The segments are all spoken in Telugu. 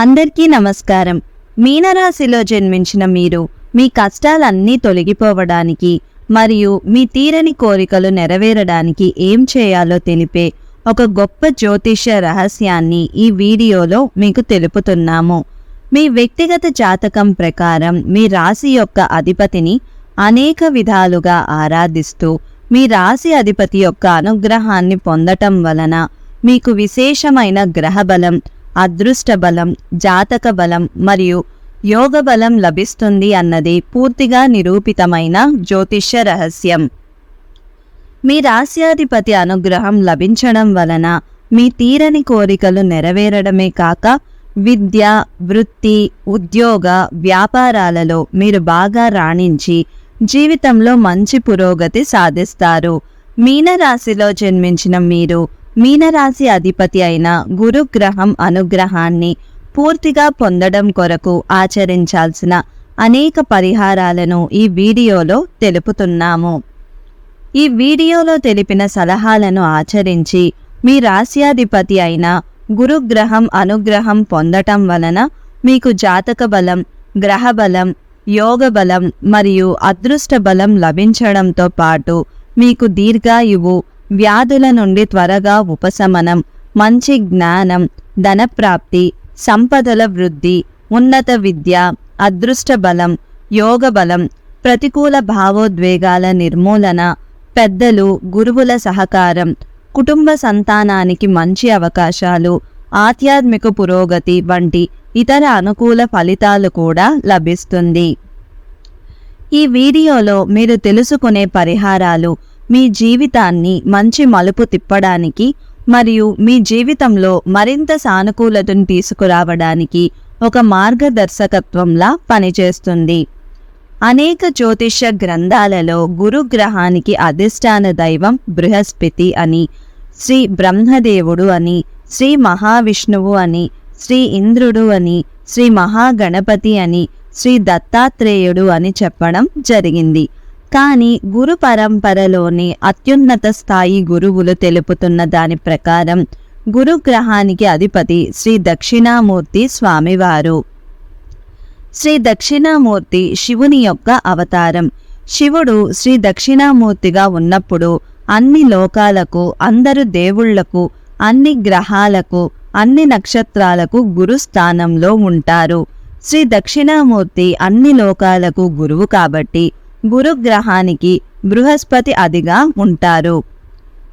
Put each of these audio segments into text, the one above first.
అందరికీ నమస్కారం. మీనరాశిలో జన్మించిన మీరు మీ కష్టాలన్నీ తొలగిపోవడానికి మరియు మీ తీరని కోరికలు నెరవేరడానికి ఏం చేయాలో తెలిపే ఒక గొప్ప జ్యోతిష్య రహస్యాన్ని ఈ వీడియోలో మీకు తెలుపుతున్నాము. మీ వ్యక్తిగత జాతకం ప్రకారం మీ రాశి యొక్క అధిపతిని అనేక విధాలుగా ఆరాధిస్తూ మీ రాశి అధిపతి యొక్క అనుగ్రహాన్ని పొందటం వలన మీకు విశేషమైన గ్రహ బలం అదృష్ట బలం జాతక బలం మరియు యోగ బలం లభిస్తుంది అన్నది పూర్తిగా నిరూపితమైన జ్యోతిష్య రహస్యం. మీ రాశ్యాధిపతి అనుగ్రహం లభించడం వలన మీ తీరని కోరికలు నెరవేరడమే కాక విద్య వృత్తి ఉద్యోగ వ్యాపారాలలో మీరు బాగా రాణించి జీవితంలో మంచి పురోగతి సాధిస్తారు. మీనరాశిలో జన్మించిన మీరు మీనరాశి అధిపతి అయిన గురుగ్రహం అనుగ్రహాన్ని పూర్తిగా పొందడం కొరకు ఆచరించాల్సిన అనేక పరిహారాలను ఈ వీడియోలో తెలుపుతున్నాము. ఈ వీడియోలో తెలిపిన సలహాలను ఆచరించి మీ రాశ్యాధిపతి అయిన గురుగ్రహం అనుగ్రహం పొందటం వలన మీకు జాతక బలం గ్రహ బలం యోగ బలం మరియు అదృష్ట బలం లభించడంతో పాటు మీకు దీర్ఘాయువు వ్యాధుల నుండి త్వరగా ఉపశమనం మంచి జ్ఞానం ధనప్రాప్తి సంపదల వృద్ధి ఉన్నత విద్య అదృష్ట బలం యోగ బలం ప్రతికూల భావోద్వేగాల నిర్మూలన పెద్దలు గురువుల సహకారం కుటుంబ సంతానానికి మంచి అవకాశాలు ఆధ్యాత్మిక పురోగతి వంటి ఇతర అనుకూల ఫలితాలు కూడా లభిస్తుంది. ఈ వీడియోలో మీరు తెలుసుకునే పరిహారాలు మీ జీవితాన్ని మంచి మలుపు తిప్పడానికి మరియు మీ జీవితంలో మరింత సానుకూలతను తీసుకురావడానికి ఒక మార్గదర్శకత్వంలా పనిచేస్తుంది. అనేక జ్యోతిష్య గ్రంథాలలో గురుగ్రహానికి అధిష్టాన దైవం బృహస్పతి అని శ్రీ బ్రహ్మదేవుడు అని శ్రీ మహావిష్ణువు అని శ్రీ ఇంద్రుడు అని శ్రీ మహాగణపతి అని శ్రీ దత్తాత్రేయుడు అని చెప్పడం జరిగింది. కానీ గురు పరంపరలోని అత్యున్నత స్థాయి గురువులు తెలుపుతున్న దాని ప్రకారం గురుగ్రహానికి అధిపతి శ్రీ దక్షిణామూర్తి స్వామివారు. శ్రీ దక్షిణామూర్తి శివుని యొక్క అవతారం. శివుడు శ్రీ దక్షిణామూర్తిగా ఉన్నప్పుడు అన్ని లోకాలకు అందరు దేవుళ్ళకు అన్ని గ్రహాలకు అన్ని నక్షత్రాలకు గురు స్థానంలో ఉంటారు. శ్రీ దక్షిణామూర్తి అన్ని లోకాలకు గురువు కాబట్టి గురుగ్రహానికి బృహస్పతి అదిగా ఉంటారు.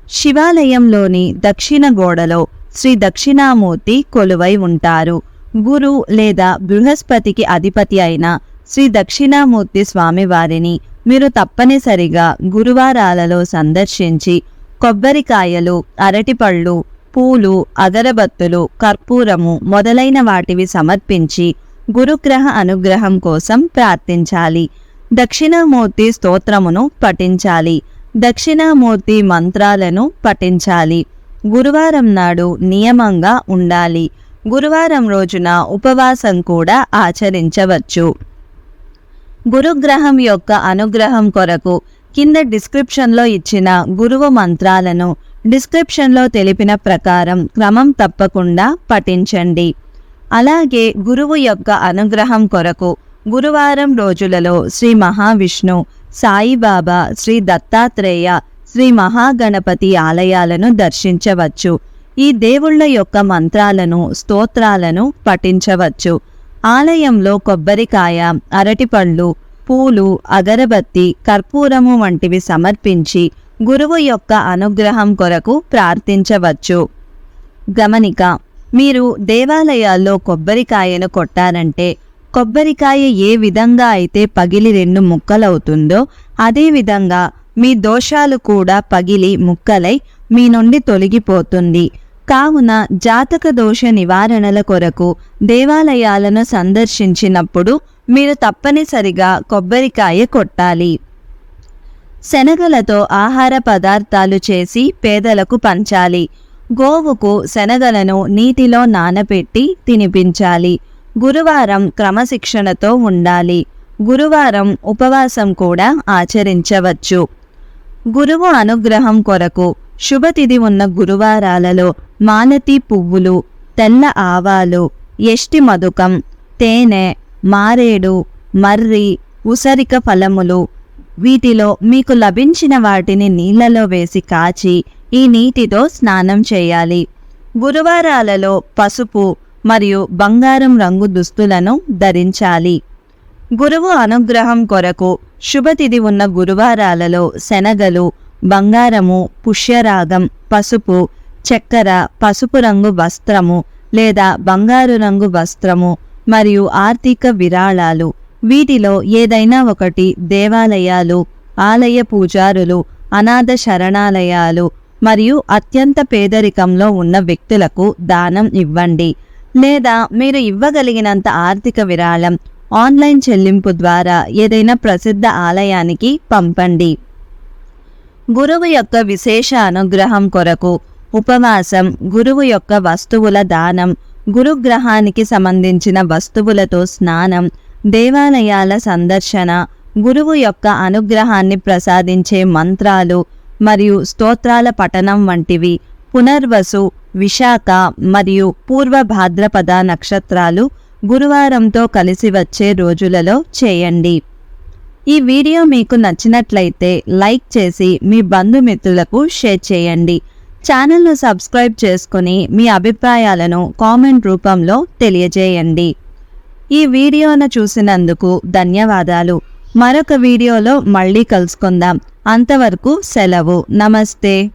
శివాలయంలోని దక్షిణ గోడలో శ్రీ దక్షిణామూర్తి కొలువై ఉంటారు. గురు లేదా బృహస్పతికి అధిపతి అయిన శ్రీ దక్షిణామూర్తి స్వామివారిని మీరు తప్పనిసరిగా గురువారాలలో సందర్శించి కొబ్బరికాయలు అరటిపళ్ళు పూలు అగరబత్తులు కర్పూరము మొదలైన వాటివి సమర్పించి గురుగ్రహ అనుగ్రహం కోసం ప్రార్థించాలి. దక్షిణామూర్తి స్తోత్రమును పఠించాలి. దక్షిణామూర్తి మంత్రాలను పఠించాలి. గురువారం నాడు నియమంగా ఉండాలి. గురువారం రోజున ఉపవాసం కూడా ఆచరించవచ్చు. గురుగ్రహం యొక్క అనుగ్రహం కొరకు కింద డిస్క్రిప్షన్లో ఇచ్చిన గురువు మంత్రాలను డిస్క్రిప్షన్లో తెలిపిన ప్రకారం క్రమం తప్పకుండా పఠించండి. అలాగే గురువు యొక్క అనుగ్రహం కొరకు గురువారం రోజులలో శ్రీ మహావిష్ణు సాయిబాబా శ్రీ దత్తాత్రేయ శ్రీ మహాగణపతి ఆలయాలను దర్శించవచ్చు. ఈ దేవుళ్ళ యొక్క మంత్రాలను స్తోత్రాలను పఠించవచ్చు. ఆలయంలో కొబ్బరికాయ అరటిపళ్ళు పూలు అగరబత్తి కర్పూరము వంటివి సమర్పించి గురువు యొక్క అనుగ్రహం కొరకు ప్రార్థించవచ్చు. గమనిక మీరు దేవాలయాల్లో కొబ్బరికాయను కొట్టారంటే కొబ్బరికాయ ఏ విధంగా అయితే పగిలి రెండు ముక్కలవుతుందో అదేవిధంగా మీ దోషాలు కూడా పగిలి ముక్కలై మీ నుండి తొలగిపోతుంది. కావున జాతక దోష నివారణల కొరకు దేవాలయాలను సందర్శించినప్పుడు మీరు తప్పనిసరిగా కొబ్బరికాయ కొట్టాలి. శనగలతో ఆహార పదార్థాలు చేసి పేదలకు పంచాలి. గోవుకు శనగలను నీటిలో నానబెట్టి తినిపించాలి. గురువారం క్రమశిక్షణతో ఉండాలి. గురువారం ఉపవాసం కూడా ఆచరించవచ్చు. గురువు అనుగ్రహం కొరకు శుభతిథి ఉన్న గురువారాలలో మాలతి పువ్వులు తెల్ల ఆవాలు ఎష్టి మధుకం తేనె మారేడు మర్రి ఉసరిక ఫలములు వీటిలో మీకు లభించిన వాటిని నీళ్ళలో వేసి కాచి ఈ నీటితో స్నానం చేయాలి. గురువారాలలో పసుపు మరియు బంగారం రంగు దుస్తులను ధరించాలి. గురువు అనుగ్రహం కొరకు శుభతిథి ఉన్న గురువారాలలో శనగలు బంగారము పుష్యరాగం పసుపు చక్కెర పసుపు రంగు వస్త్రము లేదా బంగారు రంగు వస్త్రము మరియు ఆర్థిక విరాళాలు. వీటిలో ఏదైనా ఒకటి దేవాలయాలు ఆలయ పూజారులు అనాథ శరణాలయాలు మరియు అత్యంత పేదరికంలో ఉన్న వ్యక్తులకు దానం ఇవ్వండి. లేదా మీరు ఇవ్వగలిగినంత ఆర్థిక విరాళం ఆన్లైన్ చెల్లింపు ద్వారా ఏదైనా ప్రసిద్ధ ఆలయానికి పంపండి. గురువు యొక్క విశేష అనుగ్రహం కొరకు ఉపవాసం గురువు యొక్క వస్తువుల దానం గురుగ్రహానికి సంబంధించిన వస్తువులతో స్నానం దేవాలయాల సందర్శన గురువు యొక్క అనుగ్రహాన్ని ప్రసాదించే మంత్రాలు మరియు స్తోత్రాల పఠనం వంటివి పునర్వసు విశాఖ మరియు పూర్వ భాద్రపద నక్షత్రాలు గురువారంతో కలిసి వచ్చే రోజులలో చేయండి. ఈ వీడియో మీకు నచ్చినట్లయితే లైక్ చేసి మీ బంధుమిత్రులకు షేర్ చేయండి. ఛానల్ను సబ్స్క్రైబ్ చేసుకుని మీ అభిప్రాయాలను కామెంట్ రూపంలో తెలియజేయండి. ఈ వీడియోను చూసినందుకు ధన్యవాదాలు. మరొక వీడియోలో మళ్ళీ కలుసుకుందాం. అంతవరకు సెలవు. నమస్తే.